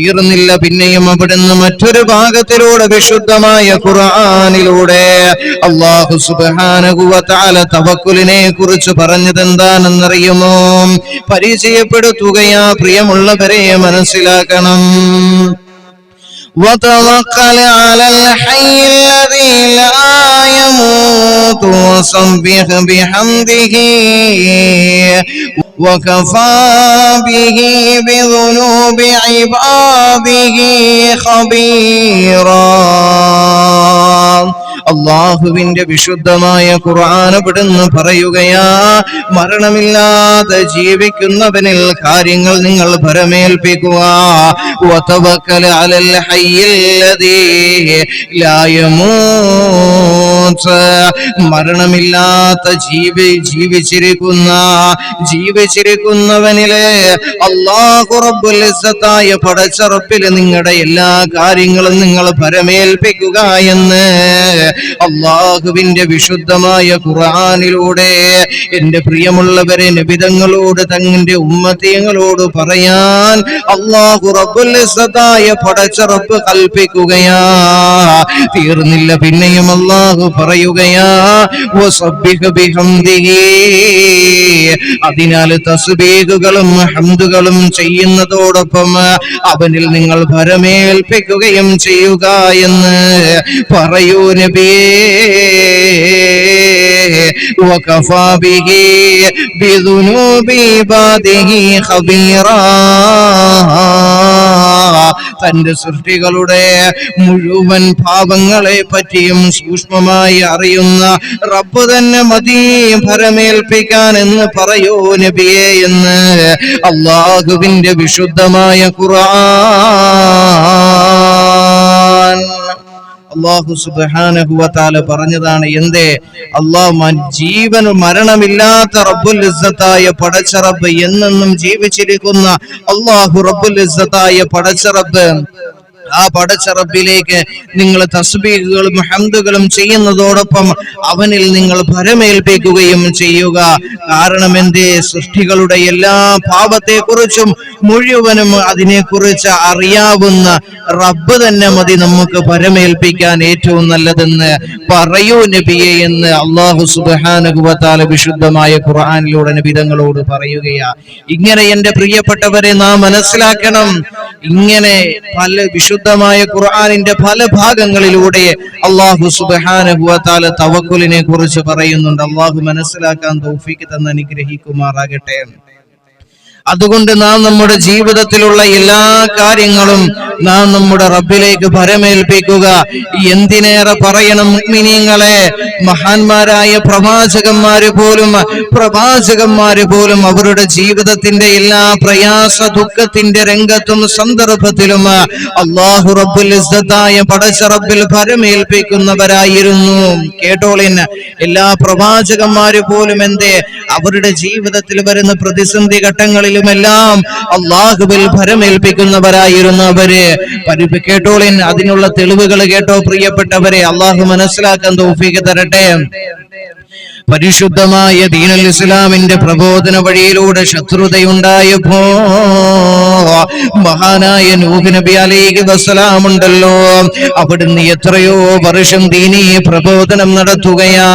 തീർന്നില്ല പിന്നെയും അവിടുന്ന് മറ്റൊരു ഭാഗത്തിലൂടെ വിശുദ്ധമായ ഖുർആനിലൂടെ അള്ളാഹു സുബാനകുവത്താല തവക്കുലിനെ കുറിച്ച് പറഞ്ഞത് എന്താണെന്നറിയുമോ പരിചയപ്പെടുത്തുകയാ പ്രിയമുള്ളവരെ മനസ്സിലാക്കണം وتوكل على الحي الذي لا يموت وسبح بحمده وكفى به بذنوب عباده خبيرا. അള്ളാഹുവിന്റെ വിശുദ്ധമായ ഖുർആൻ ഇവിടുന്ന് പറയുകയാ മരണമില്ലാതെ ജീവിക്കുന്നവനിൽ കാര്യങ്ങൾ നിങ്ങൾ ഭരമേൽപ്പിക്കുക. മരണമില്ലാത്ത ജീവി ജീവിച്ചിരിക്കുന്ന ജീവിച്ചിരിക്കുന്നവനിലെ അള്ളാഹു പടച്ചറപ്പിൽ നിങ്ങളുടെ എല്ലാ കാര്യങ്ങളും നിങ്ങൾ പരമേൽപ്പിക്കുക എന്ന് അള്ളാഹുവിന്റെ വിശുദ്ധമായ ഖുർആനിലൂടെ എന്റെ പ്രിയമുള്ളവരെ നിബിതങ്ങളോട് തങ്ങളുടെ ഉമ്മത്തിയങ്ങളോട് പറയാൻ അള്ളാഹു റബ്ബുൽ ഇസ്സത്തായ പടച്ചറപ്പ് കൽപ്പിക്കുകയാ. തീർന്നില്ല പിന്നെയും അള്ളാഹു പറയുകയാ അതിനാൽ തസ്ബീഹുകളും ഹംദുകളും ചെയ്യുന്നതോടൊപ്പം അവനിൽ നിങ്ങൾ ഭരമേൽപ്പിക്കുകയും ചെയ്യുക എന്ന് പറയൂ നബിയേ وكفى به بذنوب عباده خبيرا തന്റെ സൃഷ്ടികളുടെ മുഴുവൻ പാപങ്ങളെ പറ്റിയും സൂക്ഷ്മമായി അറിയുന്ന റബ്ബ് തന്നെ മതി ഭരമേൽപ്പിക്കാൻ എന്ന് പറയോ നബിയെ എന്ന്. അള്ളാഹുവിന്റെ വിശുദ്ധമായ ഖുർആൻ. അള്ളാഹു സുബാനഹുവത്താല പറഞ്ഞതാണ് എന്തേ? അള്ളാഹു ജീവൻ മരണമില്ലാത്ത റബ്ബുൽ ഇസ്സത്തായ പടച്ച റബ്ബ് എന്നെന്നും ജീവിച്ചിരിക്കുന്ന അള്ളാഹു റബ്ബുൽ ഇസ്സത്തായ പടച്ച റബ്ബ് ആ പടച്ച റബ്ബിലേക്ക് നിങ്ങൾ തസ്ബീഹുകളും ഹംദുകളും ചെയ്യുന്നതോടൊപ്പം അവനിൽ നിങ്ങൾ ഭരമേൽപ്പിക്കുകയും ചെയ്യുക. കാരണം എന്റെ സൃഷ്ടികളുടെ എല്ലാ പാപത്തെക്കുറിച്ചും മുഴുവനും അതിനെക്കുറിച്ച് അറിയാവുന്ന റബ്ബ് തന്നെ മതി നമുക്ക് പരമേൽപ്പിക്കാൻ ഏറ്റവും നല്ലതെന്ന് പറയൂ നബിയെ എന്ന് അള്ളാഹു സുബാനുഭവത്താല വിശുദ്ധമായ ഖുർആാനിലൂടെ നബിതങ്ങളോട് പറയുകയാ. ഇങ്ങനെ എന്റെ പ്രിയപ്പെട്ടവരെ നാം മനസ്സിലാക്കണം. ഇങ്ങനെ പല വിശുദ്ധമായ ഖുർആാനിന്റെ പല ഭാഗങ്ങളിലൂടെ അള്ളാഹു സുബാനുഭവത്താല തവക്കുലിനെ കുറിച്ച് പറയുന്നുണ്ട്. അള്ളാഹു മനസ്സിലാക്കാൻ തൗഫീക്ക് തന്ന് അനുഗ്രഹിക്കുമാറാകട്ടെ. അതുകൊണ്ട് നാം നമ്മുടെ ജീവിതത്തിലുള്ള എല്ലാ കാര്യങ്ങളും നാം നമ്മുടെ റബ്ബിലേക്ക് ഭരമേൽപ്പിക്കുക എന്തിനേറെ പറയണം മുഅ്മിനീങ്ങളെ മഹാന്മാരായ പ്രവാചകന്മാര് പോലും പ്രവാചകന്മാര് പോലും അവരുടെ ജീവിതത്തിന്റെ എല്ലാ പ്രയാസ ദുഃഖത്തിന്റെ രംഗത്തും സന്ദർഭത്തിലും അള്ളാഹു റബ്ബുൽ ഇസ്സത്തായ പടച്ച റബ്ബിൽ ഭരമേൽപ്പിക്കുന്നവരായിരുന്നു കേട്ടോളിൻ എല്ലാ പ്രവാചകന്മാര് പോലും എന്തേ? അവരുടെ ജീവിതത്തിൽ വരുന്ന പ്രതിസന്ധി ഘട്ടങ്ങളിലുമെല്ലാം അള്ളാഹുവിൽ ഭരമേൽപ്പിക്കുന്നവരായിരുന്നു അവർ. കേട്ടോളിൻ അതിനുള്ള തെളിവുകൾ കേട്ടോ പ്രിയപ്പെട്ടവരെ. അള്ളാഹു മനസ്സിലാക്കാൻ തോഫീക്ക് തരട്ടെ. പരിശുദ്ധമായ ദീനൽ ഇസ്ലാമിന്റെ പ്രബോധന വഴിയിലൂടെ ശത്രുതയുണ്ടായപ്പോ മഹാനായ നൂഹ് നബി അലൈഹി വസ്സലാം ഉണ്ടല്ലോ. അവിടുന്ന് എത്രയോ വർഷം ദീനീ പ്രബോധനം നടത്തുകയാ.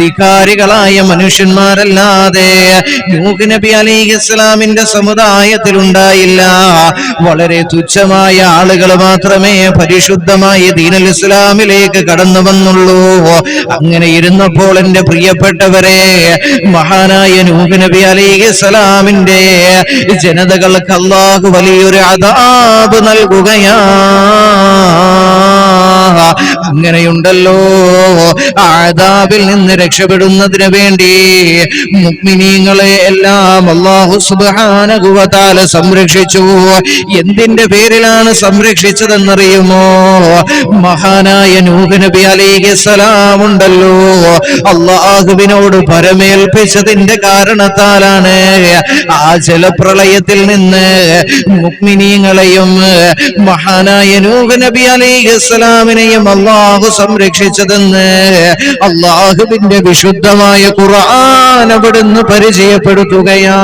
ധികാരികളായ മനുഷ്യന്മാരല്ലാതെ നൂഹ് നബി അലൈഹി ഇസ്ലാമിന്റെ സമുദായത്തിൽ ഉണ്ടായില്ല വളരെ തുച്ഛമായ ആളുകൾ മാത്രമേ പരിശുദ്ധമായ ദീനൽ ഇസ്ലാമിലേക്ക് കടന്നു വന്നുള്ളൂ. അങ്ങനെ ഇരുന്നപ്പോൾ എന്റെ പ്രിയപ്പെട്ടവരെ മഹാനായ നൂഹ് നബി അലൈഹി സ്വലാമിന്റെ ജനതകൾക്ക് അള്ളാഹു വലിയൊരു അതാബ് നൽകുകയാ അങ്ങനെയുണ്ടല്ലോ. ആദാബിൽ നിന്ന് രക്ഷപ്പെടുന്നതിന് വേണ്ടി മുഗ്മിനീങ്ങളെ എല്ലാം അള്ളാഹു സുബാനകുവതാല സംരക്ഷിച്ചു. എന്തിന്റെ പേരിലാണ് സംരക്ഷിച്ചതെന്നറിയുമോ? മഹാനായ നൂഹ് നബി അലൈഹി സലാം ഉണ്ടല്ലോ. അള്ളാഹുവിനോട് പരമേൽപ്പിച്ചതിന്റെ കാരണത്താലാണ് ആ ജലപ്രളയത്തിൽ നിന്ന് മുഗ്മിനീങ്ങളെയും മഹാനായ നൂഹ് നബി അലൈഹി സ്വലാമിനെയും അള്ളാഹു സംരക്ഷിച്ചതെന്ന് അള്ളാഹുവിന്റെ വിശുദ്ധമായ ഖുർആൻ അവിടുന്ന് പരിചയപ്പെടുത്തുകയാ.